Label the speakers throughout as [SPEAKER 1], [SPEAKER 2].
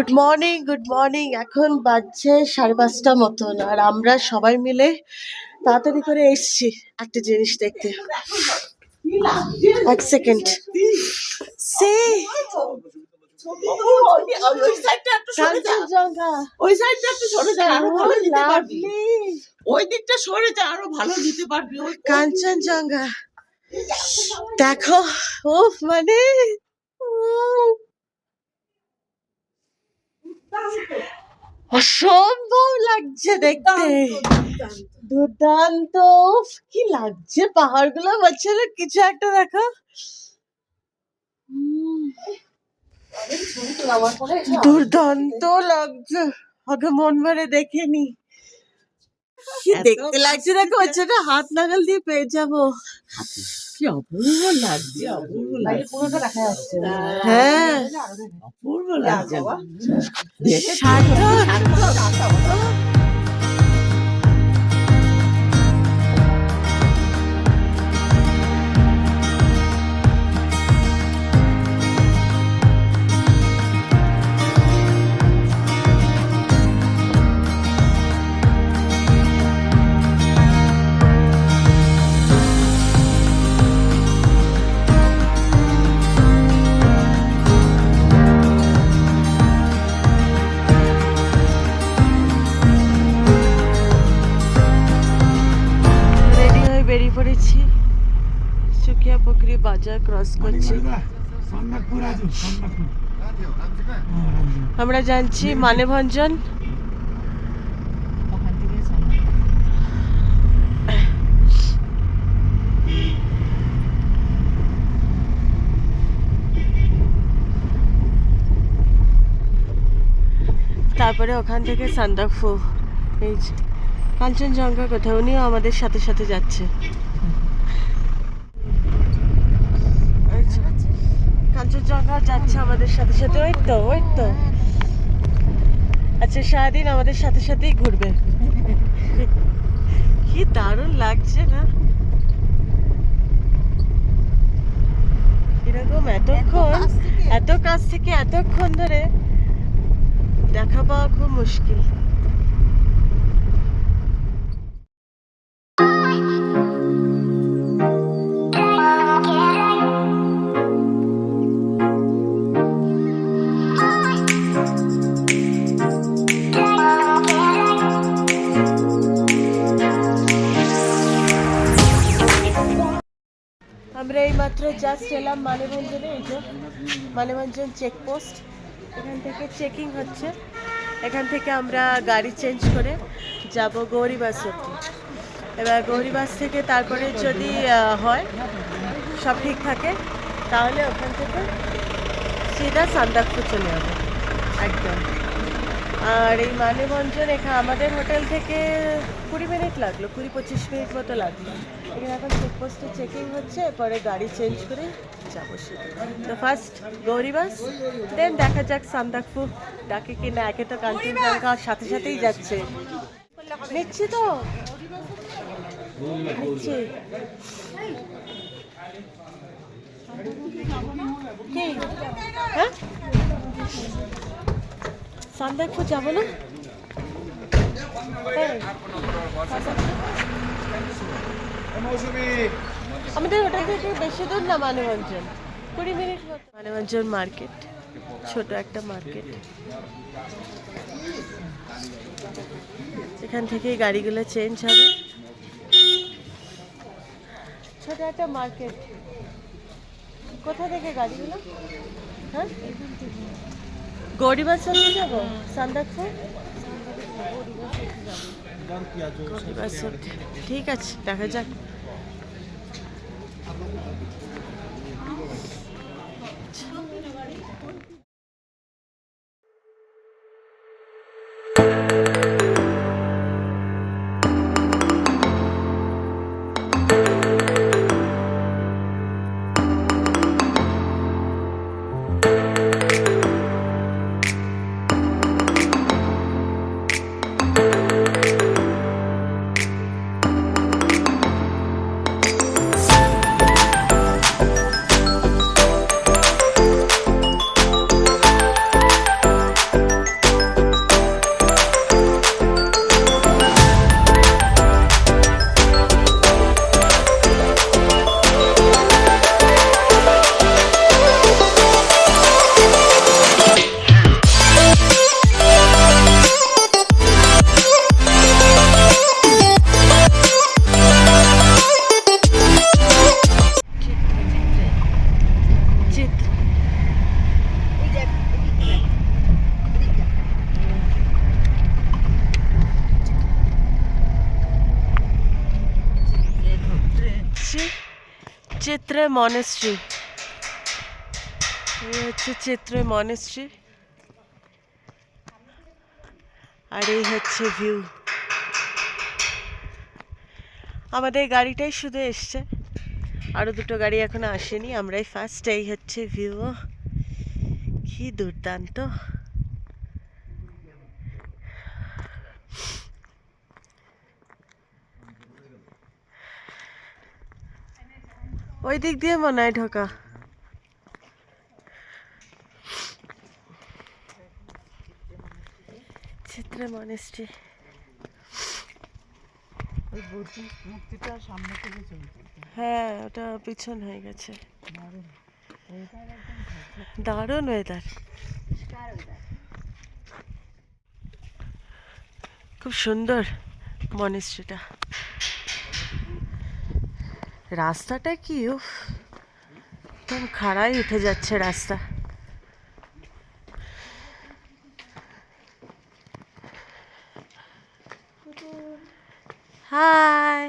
[SPEAKER 1] Good morning good morning এখন বাজছে সাড়ে পাঁচটা মতন আর আমরা সবাই মিলে তাড়াতাড়ি করে এসছি একটা জিনিস দেখতে। এক সেকেন্ড। সে
[SPEAKER 2] ওই সাইডটা সরে যা
[SPEAKER 1] কাঞ্চনজঙ্ঘা।
[SPEAKER 2] ওই সাইডটা একটু
[SPEAKER 1] অসম্ভব লাগছে দেখতে। দুর্দান্ত। কি লাগছে পাহাড়গুলো বলছিল কিছু একটা দেখো। দুর্দান্ত লাগছে। আগে মন ভরে দেখে নি। কি দেখতে লাগছে দেখো না হাত নাগাল দিয়ে পেয়ে যাব।
[SPEAKER 2] কি অপূর্ব লাগছে অপূর্ব লাগছে।
[SPEAKER 1] হ্যাঁ।
[SPEAKER 2] অপূর্ব লাগছে।
[SPEAKER 1] সার্থক বাজার ক্রস করছি। আমরা জানছি মানেভঞ্জন তারপরে ওখান থেকে সান্দাকফু এই কাঞ্চনজঙ্ঘা কোথাও উনিও আমাদের সাথে সাথে যাচ্ছে এই যে, কাঞ্চনজঙ্ঘা যাচ্ছে আমাদের সাথে সাথে। ওই তো ওই তো। আচ্ছা সারাদিন আমাদের সাথে সাথেই ঘুরবে। কি দারুণ লাগছে না? এরকম এতক্ষণ এত কাছ থেকে এতক্ষণ ধরে দেখা পাওয়া খুব মুশকিল। জাস্ট এলাম মানেভঞ্জনে এই যে মানেভঞ্জন চেকপোস্ট এখান থেকে চেকিং হচ্ছে। এখান থেকে আমরা গাড়ি চেঞ্জ করে যাব গৌরীবাস অব্দি এবার গৌরীবাস থেকে তারপরে যদি হয়, সব ঠিক থাকে, তাহলে ওখান থেকে সিধা সান্দাকফু চলে যাব। একদম। আর এই মানে মানেভঞ্জন এখানে আমাদের হোটেল থেকে কুড়ি মিনিট লাগল, কুড়ি পঁচিশ মিনিট মতো লাগল। এখানে এখন চেকপোস্টে চেকিং হচ্ছে, পরে গাড়ি চেঞ্জ করে যাব তো ফার্স্ট গৌরীবাস দেন দেখা যাক সান্দাকফু ডাকে কি না একে তো কাঞ্চনজঙ্ঘা সাথে সাথেই যাচ্ছে। নিচ্ছি তো? নিচ্ছি। কি? হ্যাঁ? সান্দাকফু যাব না? হ্যাঁ। আমাদের হোটেল থেকে বেশি দূর না মানবঞ্জন কুড়ি মিনিট মানবঞ্জন মার্কেট ছোট একটা মার্কেট এখান থেকেই গাড়িগুলো চেঞ্জ হবে। ছোট একটা মার্কেট কোথা থেকে গাড়িগুলো? হ্যাঁ? গরিবাস অব্দি যাব সান্দাকফু ঠিক আছে দেখা যাক। চিত্রে মনেস্ট্রি এই হচ্ছে চিত্রে মনেস্ট্রি আর এই হচ্ছে ভিউ আমাদের গাড়িটাই শুধু এসছে। আরও দুটো গাড়ি এখনও আসেনি। আমরাই ফার্স্ট এই হচ্ছে ভিউ কি দুর্দান্ত। ওই দিক দিয়ে মনে হয় ঢোকা চিত্রে মনেস্ট্রি হ্যাঁ ওটা পিছন হয়ে গেছে।
[SPEAKER 2] দারুণ।
[SPEAKER 1] ওয়েদার খুব সুন্দর মনেস্ট্রিটা রাস্তাটা কি একদম খাড়াই উঠে যাচ্ছে রাস্তা। হাই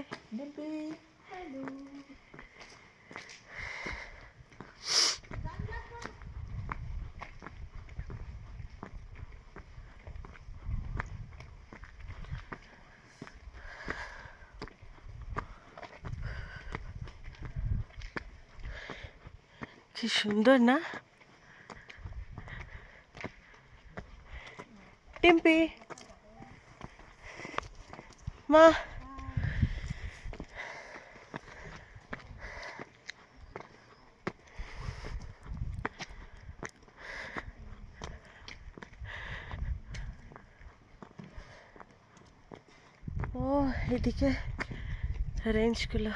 [SPEAKER 1] কি সুন্দর না? টিম্পি। মা। ও এদিকে রেঞ্জগুলো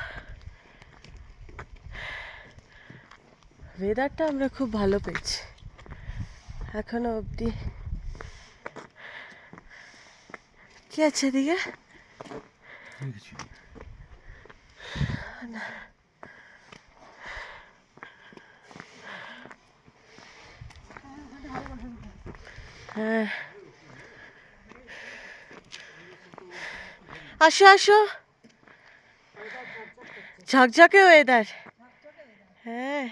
[SPEAKER 1] ওয়েদারটা আমরা খুব ভালো পেয়েছি। এখনও অবধি। কি আছে এদিকে? হ্যাঁ। আসো আসো। ঝকঝকে ওয়েদার হ্যাঁ।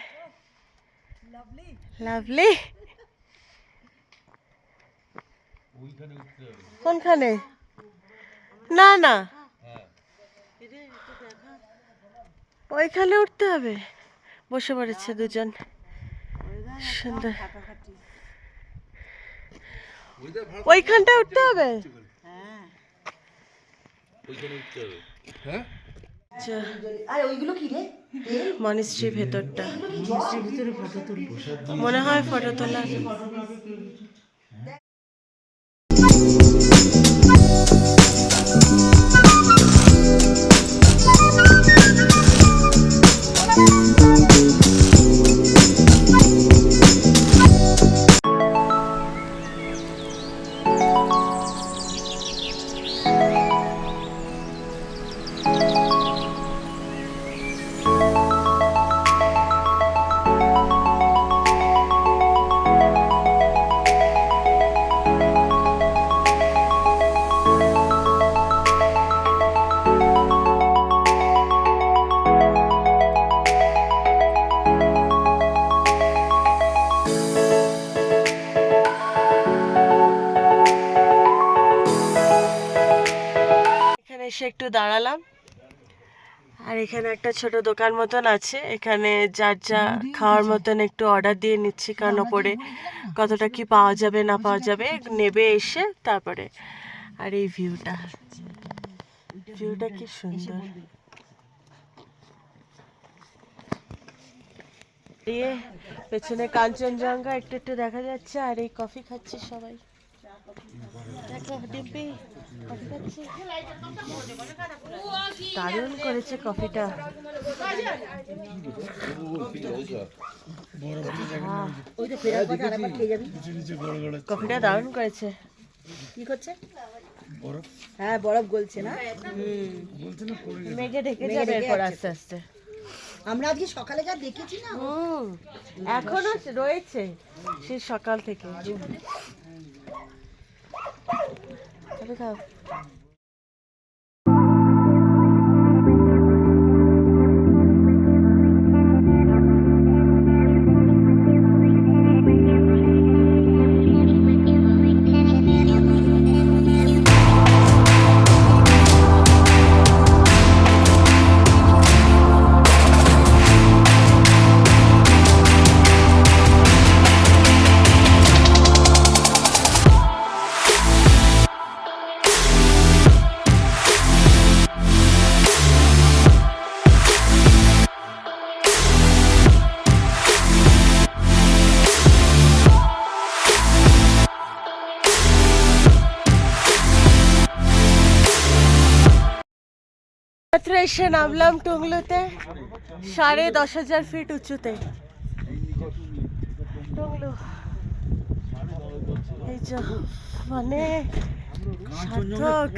[SPEAKER 1] লাভলি কোনখানে? না না। ওইখানে উঠতে হবে। বসে পড়েছে দুজন। সুন্দর। ওইখানটা উঠতে হবে? আচ্ছা ভেতরটা।
[SPEAKER 2] ভিতরে ফটো তুলবো।
[SPEAKER 1] মনে হয় ফটো তোলা। এখানে একটা ছোট দোকান মতন আছে। এখানে যার যা খাওয়ার মতন একটু অর্ডার দিয়ে নিচ্ছি কারণ ওপরে কতটা কি পাওয়া যাবে না পাওয়া যাবে নেবে এসে তারপরে। আর এই ভিউটা ভিউটা কি সুন্দর। দিয়ে পেছনে কাঞ্চনজঙ্ঘা একটু একটু দেখা যাচ্ছে আর এই কফি খাচ্ছে সবাই। দেখো ডিম্পি। দারুণ করেছে কফিটা। কফিটা দারুণ করেছে।
[SPEAKER 3] কি করছে? হ্যাঁ বরফ গলছে না?
[SPEAKER 1] মেঘে ঢেকে যাবে এরপর আস্তে আস্তে।
[SPEAKER 3] আমরা আজকে সকালে যা দেখেছি না
[SPEAKER 1] হুম এখনও রয়েছে সে সকাল থেকে। তাহলে খাও। এসে নামলাম টুংলুতে সাড়ে দশ হাজার ফিট উঁচুতে। টুংলু এই যে মানে সার্থক।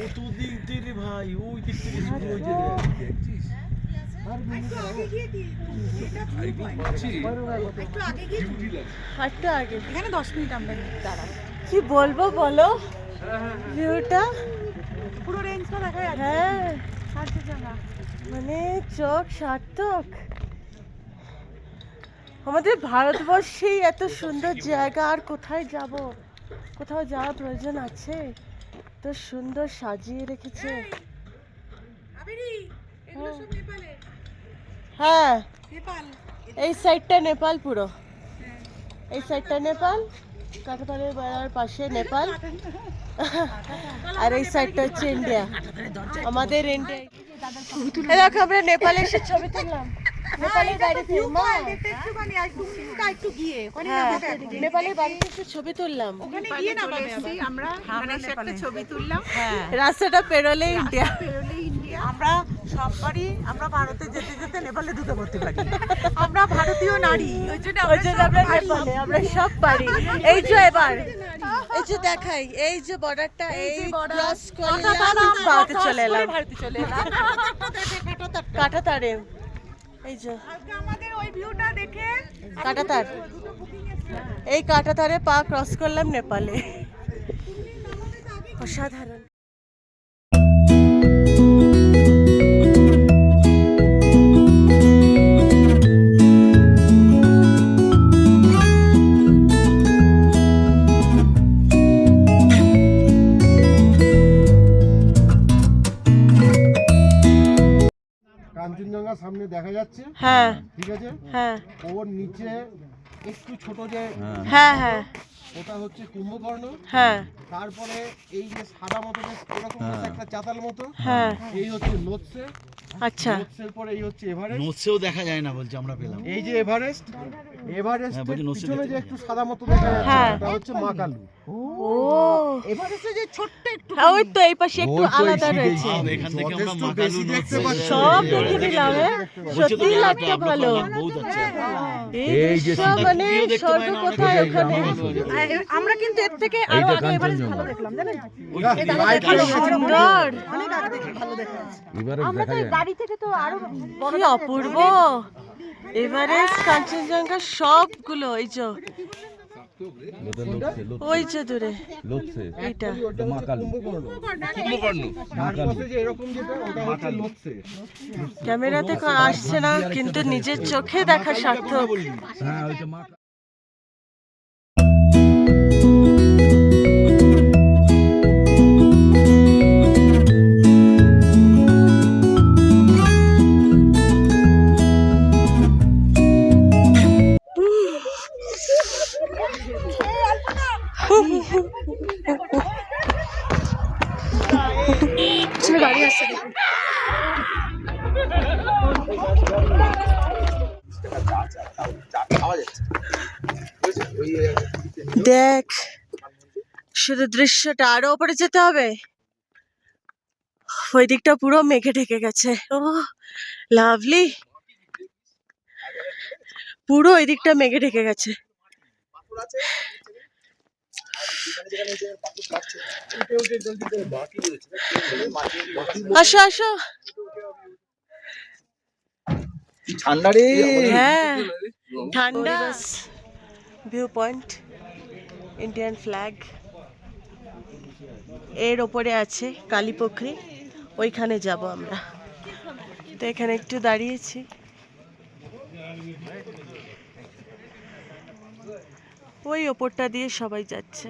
[SPEAKER 1] একটু আগে।
[SPEAKER 2] এখানে দশ মিনিট আমরা দাঁড়াই
[SPEAKER 1] কি বলব বলো? ভিউটা
[SPEAKER 2] পুরো রেঞ্জটা দেখা যাচ্ছে
[SPEAKER 1] হ্যাঁ।
[SPEAKER 2] জায়গা।
[SPEAKER 1] মানে চোখ সার্থক। আমাদের ভারতবর্ষেই এত সুন্দর জায়গা, আর কোথায় যাব? কোথাও যাওয়ার প্রয়োজন আছে? তো সুন্দর সাজিয়ে রেখেছে। হ্যাঁ এই সাইডটা নেপাল পুরো। এই সাইডটা নেপাল কাঁটাতারের বেড়ার পাশে নেপাল। আর এই সাইডটা হচ্ছে ইন্ডিয়া। আমাদের ইন্ডিয়া দেখো আমরা নেপালে এসে ছবি তুললাম। রাস্তাটা পেরোলে ইন্ডিয়া।
[SPEAKER 2] আমরা সববারই আমরা ভারতে যেতে যেতে নেপালে ঢুকে পড়তে পারি আমরা ভারতীয় নারী ওই জন্য
[SPEAKER 1] ওই
[SPEAKER 2] আমরা
[SPEAKER 1] জন্য আমরা নেপালে আমরা সব পারি এই যে এবার এই যে দেখাই এই যে বর্ডারটা এই ক্রস করলাম। ভারতে চলে এলাম।
[SPEAKER 2] ভারতে চলে এলাম।
[SPEAKER 1] কাটা তারে এই যে।
[SPEAKER 2] আমাদের ওই ভিউটা দেখে
[SPEAKER 1] কাটা তার এই কাটা তারে পা ক্রস করলাম নেপালে। অসাধারণ।
[SPEAKER 4] যাচ্ছে?
[SPEAKER 1] হ্যাঁ।
[SPEAKER 4] ঠিক আছে?
[SPEAKER 1] হ্যাঁ।
[SPEAKER 4] ওর নিচে একটু ছোট যে
[SPEAKER 1] হ্যাঁ হ্যাঁ।
[SPEAKER 4] ওটা হচ্ছে কুম্ভকর্ণ।
[SPEAKER 1] হ্যাঁ।
[SPEAKER 4] তারপরে এই যে সাদা মতো এরকম একটা চাতাল মতো
[SPEAKER 1] হ্যাঁ।
[SPEAKER 4] এই হচ্ছে
[SPEAKER 1] আচ্ছা।
[SPEAKER 4] পরে এই হচ্ছে এভারেস্ট।
[SPEAKER 5] দেখা যায় না বলছে আমরা পেলাম।
[SPEAKER 4] এই যে এভারেস্ট
[SPEAKER 5] আমরা
[SPEAKER 2] কিন্তু এর থেকে আরও আগে ভালো দেখলাম জানেন?
[SPEAKER 5] ওই
[SPEAKER 1] কি সুন্দর।
[SPEAKER 2] অনেক আগে দেখি ভালো দেখা যাচ্ছে
[SPEAKER 3] আমরা তো এই গাড়ি থেকে তো আরও
[SPEAKER 1] কি অপূর্ব। এভারেস্ট কাঞ্চনজঙ্ঘা সবগুলো এই যে। ওই যে দূরে। এইটা। ক্যামেরাতে আসছে না কিন্তু নিজের চোখে দেখা সার্থক। দেখ। শুধু দৃশ্যটা আরও উপরে যেতে হবে। ওই দিকটা পুরো মেঘে ঢেকে গেছে। ও, লাভলি। পুরো ওই দিকটা মেঘে ঢেকে গেছে। আসো আসো।
[SPEAKER 5] ঠান্ডা রে।
[SPEAKER 1] হ্যাঁ। ঠান্ডা। ভিউ পয়েন্ট ইন্ডিয়ান ফ্ল্যাগ এর ওপরে আছে কালীপুখরি ওইখানে যাব আমরা। তো এখানে একটু দাঁড়িয়েছি। ওই ওপরটা দিয়ে সবাই যাচ্ছে।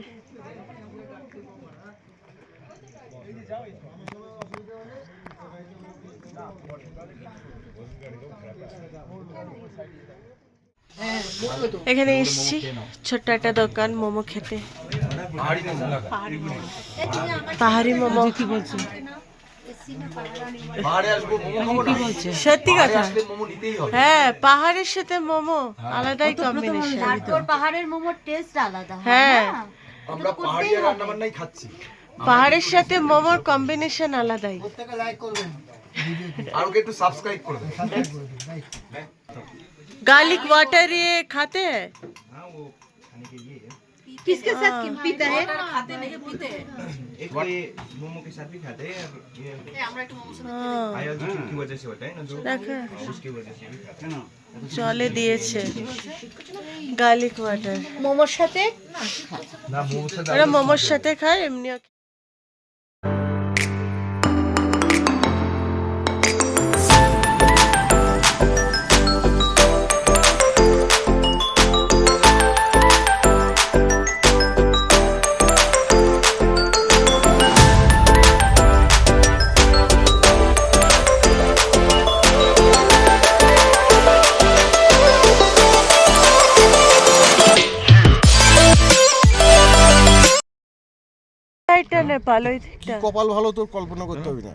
[SPEAKER 1] এখানে এসছি ছোট্ট একটা দোকান মোমো খেতে। পাহাড়ি মোমো। কি বলছে
[SPEAKER 5] মোমো।
[SPEAKER 1] সত্যি কথা
[SPEAKER 5] আসলে মোমো নিতেই হবে
[SPEAKER 1] হ্যাঁ পাহাড়ের সাথে মোমো আলাদাই কম্বিনেশন
[SPEAKER 3] তারপর পাহাড়ের মোমোর টেস্ট আলাদা হয়
[SPEAKER 1] হ্যাঁ
[SPEAKER 3] না?
[SPEAKER 5] আমরা পাহাড়ি রান্না বান্নাই খাচ্ছি
[SPEAKER 1] পাহাড়ের সাথে মোমোর কম্বিনেশন আলাদাই
[SPEAKER 5] আর ওকে একটু সাবস্ক্রাইব করে দেন
[SPEAKER 1] गार्लिक वाटर ये खाते हैं
[SPEAKER 3] किसके साथ पीता है
[SPEAKER 6] एक ये मोमो के साथ भी खाते हैं और ये
[SPEAKER 1] हाँ,
[SPEAKER 6] आयोडीन की वजह से होता है ना जो
[SPEAKER 1] देखो
[SPEAKER 6] उसकी वजह से भी खाते हैं
[SPEAKER 1] জলে দিয়েছে গার্লিক ওয়াটার
[SPEAKER 3] মোমোর সাথে
[SPEAKER 5] না মোমোর সাথে
[SPEAKER 1] ওরা মোমোর সাথে খায় এমনিও এটা নেপাল ওই দিকটা
[SPEAKER 4] কপাল ভালো তোর কল্পনা করতে হবে না।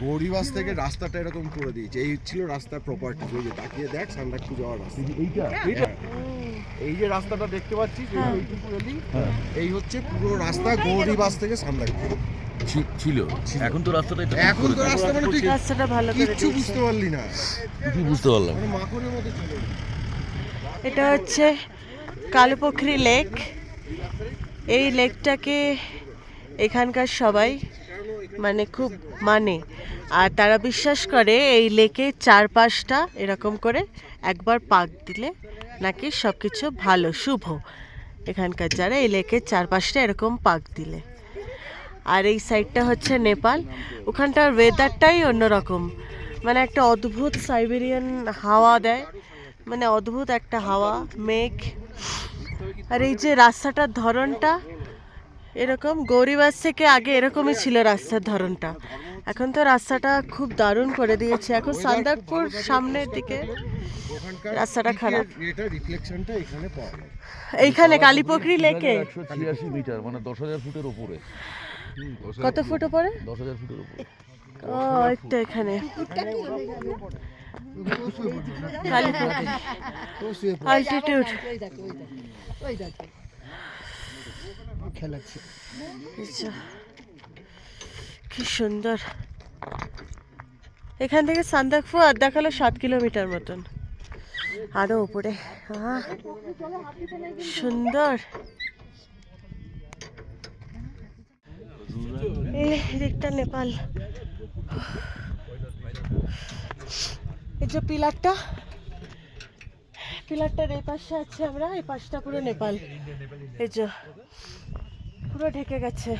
[SPEAKER 4] গৌরীবাস থেকে রাস্তাটা এরকম করে দিয়েছে। এই ছিল রাস্তার প্রপার্টি ওই যে তাকিয়ে দেখ সান্দাকপু যাওয়ার রাস্তা। এইটা? এইটা? এই যে রাস্তাটা দেখতে পাচ্ছিস? এই এইটুকু এলি এই হচ্ছে পুরো রাস্তা গৌরীবাস থেকে সান্দাকপু
[SPEAKER 7] ছিল। এখন তো রাস্তাটা
[SPEAKER 4] এখন তো রাস্তা মানে তুই
[SPEAKER 1] রাস্তাটা ভালো করে দিয়েছে।
[SPEAKER 4] বুঝতে পারলি না।
[SPEAKER 7] কিছু বুঝতে পারলাম।
[SPEAKER 4] মানে মাখনের মতো ছিল।
[SPEAKER 1] এটা হচ্ছে কালপোখরি লেক। এই লেকটাকে এখানকার সবাই মানে খুব মানে। আর তারা বিশ্বাস করে এই লেকে চারপাশটা এরকম করে একবার পাক দিলে নাকি সব কিছু ভালো, শুভ। এখানকার যারা এই লেকের চারপাশটা এরকম পাক দিলে। আর এই সাইডটা হচ্ছে নেপাল। ওখানটার ওয়েদারটাই অন্যরকম। মানে একটা অদ্ভুত সাইবেরিয়ান হাওয়া দেয়। মানে অদ্ভুত একটা হাওয়া, মেঘ। আর এই যে রাস্তাটার ধরনটা এরকম গৌরীবাস থেকে আগে এরকমই ছিল রাস্তার ধরনটা। এখন তো রাস্তাটা খুব দারুণ করে দিয়েছে। এখন সান্দাকপুর সামনের দিকে রাস্তাটা খারাপ।
[SPEAKER 4] এটা রিফ্লেকশনটা এখানে পাওয়া যায়।
[SPEAKER 1] এইখানে কালীপকরি লেকে?
[SPEAKER 7] মিটার মানে দশ হাজার ফুটের উপরে।
[SPEAKER 1] কত ফুট পরে
[SPEAKER 7] দশ হাজার ফুটের উপরে।
[SPEAKER 1] ও একটা এখানে। কালীপকরি কি সুন্দর। এখান থেকে সান্দাকফু আর দেখাল সাত কিলোমিটার মতন। আরও উপরে সুন্দর। দিকটা নেপাল। এই যে পিলারটা পিলারটার এই পাশে আছে আমরা, এই পাশটা পুরো নেপাল। এই যে, পুরো ঢেকে গেছে।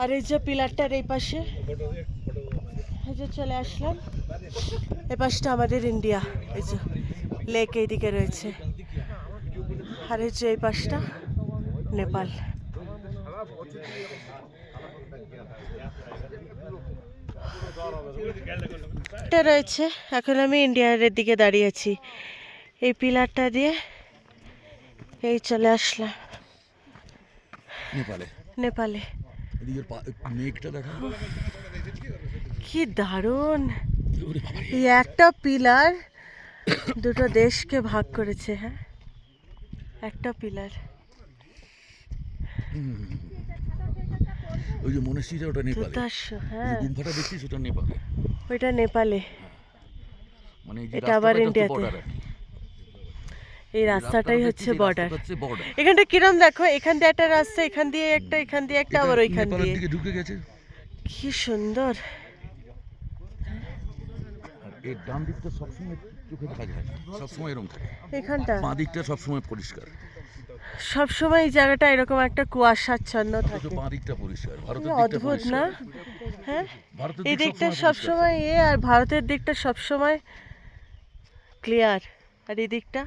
[SPEAKER 1] আর এই যে পিলারটার এই পাশে, এই যে চলে আসলাম। এই পাশটা আমাদের ইন্ডিয়া, এই যে লেক এইদিকে রয়েছে। আর এই যে এই পাশটা নেপাল। রয়েছে, এখন আমি ইন্ডিয়ার দিকে দাঁড়িয়ে আছি। এই পিলারটা দিয়ে এই চলে আসলাম।
[SPEAKER 7] নেপালে।
[SPEAKER 1] নেপালে। কি দারুণ। এই একটা পিলার দুটো দেশকে ভাগ করেছে হ্যাঁ? একটা পিলার।
[SPEAKER 7] ওই যে মনেশ্রীটা ওটা নেপালে।
[SPEAKER 1] হ্যাঁ।
[SPEAKER 7] গুম্ফাটা দেখছিস ওটা নেপালে।
[SPEAKER 1] ওইটা নেপালে।
[SPEAKER 7] মানে
[SPEAKER 1] এটা আবার ইন্ডিয়াতে। এই রাস্তাটাই হচ্ছে বর্ডার এখানটা কিরম দেখো? এখান দিয়ে একটা রাস্তা এখান দিয়ে একটা এখান দিয়ে একটা আবার ওইখান দিয়ে।
[SPEAKER 7] ঢুকে গেছে।
[SPEAKER 1] কি সুন্দর।
[SPEAKER 7] এর ডান দিকটা সবসময় চোখে না। সবসময় এরকম থাকে।
[SPEAKER 1] এখানটা?
[SPEAKER 7] বাঁ দিকটা সবসময় পরিষ্কার।
[SPEAKER 1] সবসময় এই জায়গাটা এরকম একটা কুয়াশাচ্ছন্ন থাকে।
[SPEAKER 7] বাঁ দিকটা পরিষ্কার ভারতের দিকটা
[SPEAKER 1] অদ্ভুত না? হ্যাঁ? এই
[SPEAKER 7] দিক
[SPEAKER 1] দিকটা।
[SPEAKER 7] সবসময়
[SPEAKER 1] এ আর ভারতের দিকটা সবসময় ক্লিয়ার আর এই দিকটা?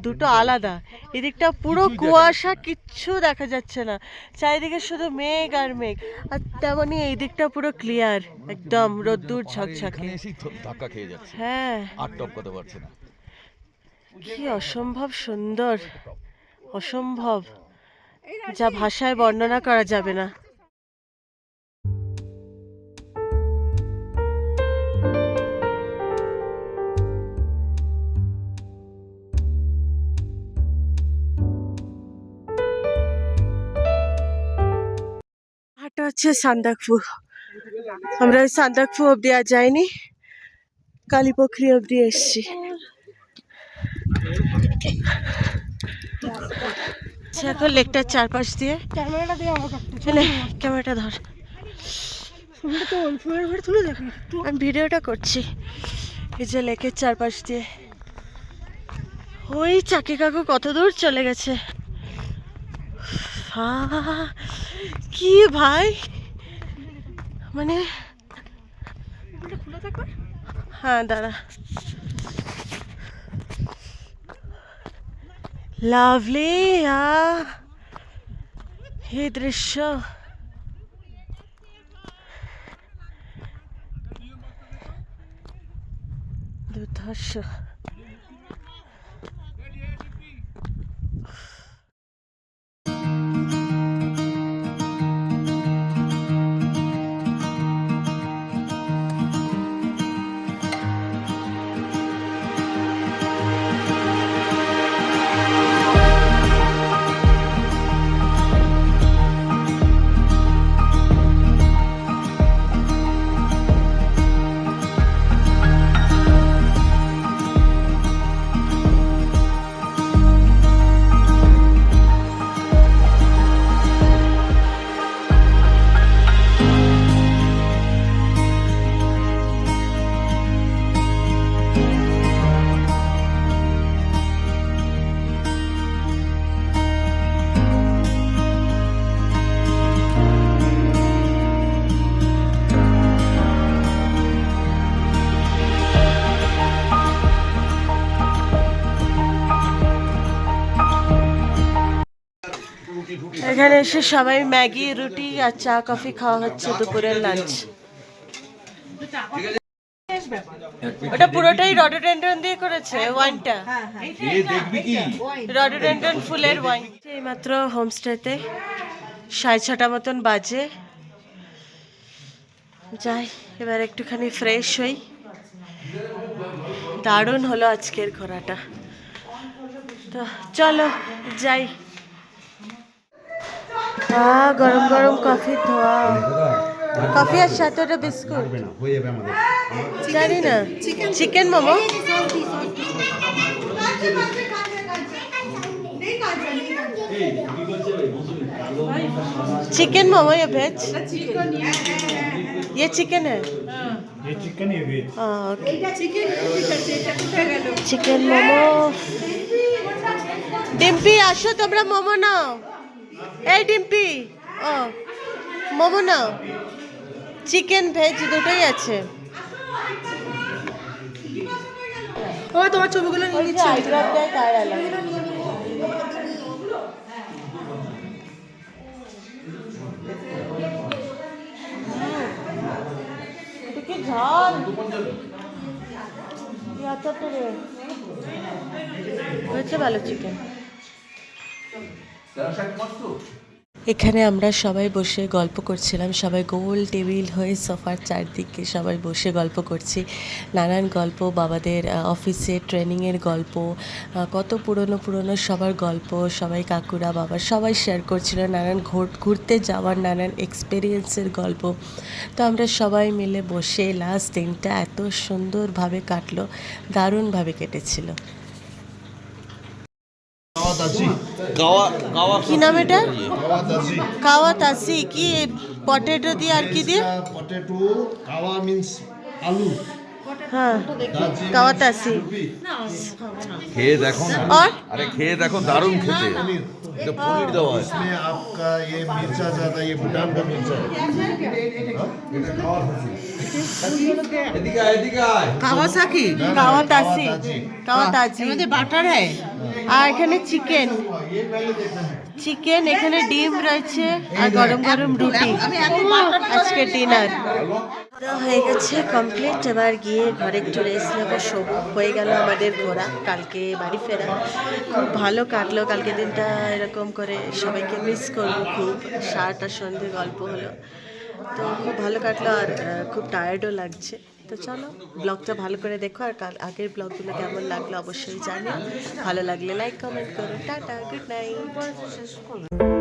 [SPEAKER 1] দুটো আলাদা। এদিকটা পুরো কুয়াশা কিচ্ছু দেখা যাচ্ছে না। চারিদিকে শুধু মেঘ আর মেঘ। আর তেমনই এই দিকটা পুরো ক্লিয়ার একদম রোদ্দুর ঝকঝকে।
[SPEAKER 7] ধাক্কা খেয়ে যাচ্ছে।
[SPEAKER 1] হ্যাঁ।
[SPEAKER 7] আর টপকাতে পারছে না।
[SPEAKER 1] কি অসম্ভব সুন্দর। অসম্ভব। যা ভাষায় বর্ণনা করা যাবে না। হচ্ছে সান্দাকফু। আমরা ওই সান্দাকফু অব্দি আর যাইনি কালীপোখরি অব্দি এসছি। আচ্ছা, এখন লেকটার চারপাশ দিয়ে।
[SPEAKER 2] ক্যামেরাটা
[SPEAKER 1] ক্যামেরাটা ধর। আমি ভিডিওটা করছি। এই যে লেকের চারপাশ দিয়ে। ওই চাকি কাকু কত দূর চলে গেছে। কি ভাই? মানে হ্যাঁ দাঁড়া। লাভলি এই দৃশ্য। দুর্ধর্ষ। এখানে এসে সবাই ম্যাগি, রুটি আর চা, কফি খাওয়া হচ্ছে দুপুরের লাঞ্চ ওটা পুরোটাই রডোডেন্ড্রন দিয়ে করেছে ওয়াইনটা রডোডেন্ড্রন ফুলের ওয়াইন এইমাত্র হোমস্টেতে সাড়ে ছটা মতন বাজে। যাই, এবার একটুখানি ফ্রেশ হই। দারুণ হলো আজকের ঘোরাটা। তো চলো, যাই। আহ গরম গরম কফি ধোয়া কফি আর সাথে ওটা বিস্কুট জানি না চিকেন মোমো चिकन मोमो या वेज ये चिकन है ये चिकन है वेज চিকেন মোমো ডিম্পি আসো তোমরা মোমো নাও এই ডিম্পি ও মোমো নাও। চিকেন ভেজ দুটোই আছে।
[SPEAKER 2] ও তোমার ছবিগুলো নিয়ে নিচ্ছি।
[SPEAKER 1] কি ঝাল? আচারটা রে হয়েছে ভালো চিকেন এখানে আমরা সবাই বসে গল্প করছিলাম, সবাই গোল টেবিল হয়ে সোফার চারদিকে সবাই বসে গল্প করছি। নানান গল্প, বাবাদের অফিসে ট্রেনিংয়ের গল্প কত পুরনো পুরনো সবার গল্প, সবাই কাকুরা, বাবা সবাই শেয়ার করছিল, নানান ঘোর- ঘুরতে যাওয়ার নানান এক্সপিরিয়েন্সের গল্প। তো আমরা সবাই মিলে বসে লাস্ট দিনটা এত সুন্দরভাবে কাটলো, দারুণভাবে কেটেছিল। কি নাম এটা? কাওয়াতাসি। কি পটেটো দিয়ে আর কি দিয়ে?
[SPEAKER 4] পটেটো কাওয়া মিন্স আলু।
[SPEAKER 1] হ্যাঁ
[SPEAKER 7] খেয়ে দেখো না।
[SPEAKER 1] আরে?
[SPEAKER 7] খেয়ে দেখো দারুণ খেতে। এটা পনির দেওয়া আছে
[SPEAKER 4] इसमें आपका ये मिर्चा ज्यादा ये भूटान का मिर्चा है
[SPEAKER 5] এদিকে আয়, এদিকে আয়।
[SPEAKER 2] কাওয়াসাকি
[SPEAKER 1] কাওয়া তাসি কাওয়া তাজি
[SPEAKER 2] মধ্যে বাটার হ্যাঁ
[SPEAKER 1] আর এখানে চিকেন চিকেন এখানে ডিম রয়েছে আর গরম গরম রুটি। আজকে ডিনার হয়ে গেছে কমপ্লিট এবার গিয়ে ঘরে একটু রেস্ট নেব শোবো হয়ে গেল আমাদের ঘোরা। কালকে বাড়ি ফেরা। খুব ভালো কাটলো। কালকে দিনটা এরকম করে সবাইকে মিস করব খুব। সারাটা সন্ধে গল্প হলো। তো খুব ভালো কাটলো আর খুব টায়ার্ডও লাগছে। তো চলো, ব্লগটা ভালো করে দেখো আর কাল আগের ব্লগগুলো কেমন লাগল অবশ্যই জানিও। ভালো লাগলে লাইক কমেন্ট করো, টাটা গুড নাইট